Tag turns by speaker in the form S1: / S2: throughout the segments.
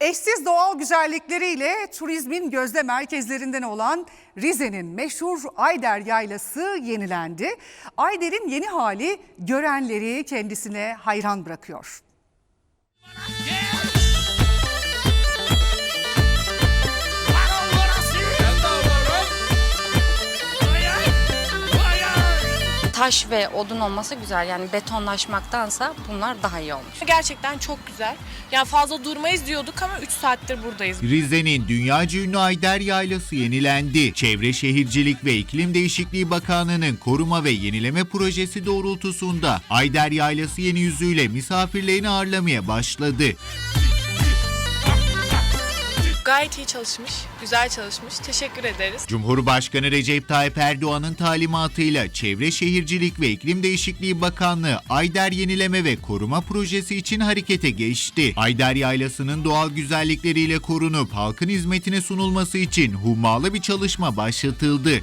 S1: Eşsiz doğal güzellikleriyle turizmin gözde merkezlerinden olan Rize'nin meşhur Ayder Yaylası yenilendi. Ayder'in yeni hali görenleri kendisine hayran bırakıyor.
S2: Taş ve odun olması güzel. Yani betonlaşmaktansa bunlar daha iyi olmuş.
S3: Gerçekten çok güzel. Yani fazla durmayız diyorduk ama 3 saattir buradayız.
S4: Rize'nin dünyaca ünlü Ayder Yaylası yenilendi. Çevre Şehircilik ve İklim Değişikliği Bakanlığı'nın koruma ve yenileme projesi doğrultusunda Ayder Yaylası yeni yüzüyle misafirlerini ağırlamaya başladı.
S3: Gayet iyi çalışmış, güzel çalışmış. Teşekkür ederiz.
S4: Cumhurbaşkanı Recep Tayyip Erdoğan'ın talimatıyla Çevre Şehircilik ve İklim Değişikliği Bakanlığı Ayder Yenileme ve Koruma Projesi için harekete geçti. Ayder Yaylası'nın doğal güzellikleriyle korunup halkın hizmetine sunulması için hummalı bir çalışma başlatıldı.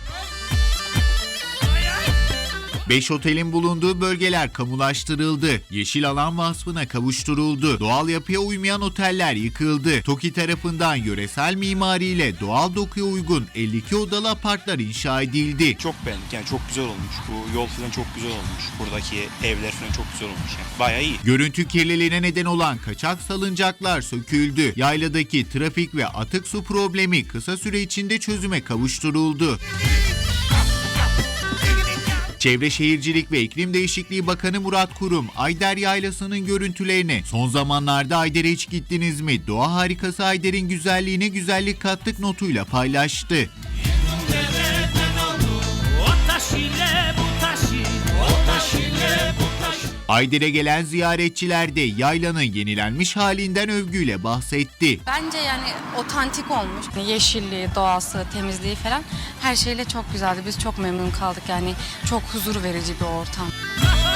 S4: 5 otelin bulunduğu bölgeler kamulaştırıldı. Yeşil alan vasfına kavuşturuldu. Doğal yapıya uymayan oteller yıkıldı. TOKİ tarafından yöresel mimariyle doğal dokuya uygun 52 odalı apartlar inşa edildi.
S5: Çok beğendik yani çok güzel olmuş. Bu yol falan çok güzel olmuş. Buradaki evler falan çok güzel olmuş yani. Bayağı iyi.
S4: Görüntü kirliliğine neden olan kaçak salıncaklar söküldü. Yayladaki trafik ve atık su problemi kısa süre içinde çözüme kavuşturuldu. Çevre Şehircilik ve İklim Değişikliği Bakanı Murat Kurum, Ayder Yaylası'nın görüntülerini son zamanlarda Ayder'e hiç gittiniz mi? Doğa harikası Ayder'in güzelliğine güzellik kattık notuyla paylaştı. Ayder'e gelen ziyaretçiler de yaylanın yenilenmiş halinden övgüyle bahsetti.
S2: Bence yani otantik olmuş. Yeşilliği, doğası, temizliği falan her şeyle çok güzeldi. Biz çok memnun kaldık yani çok huzur verici bir ortam.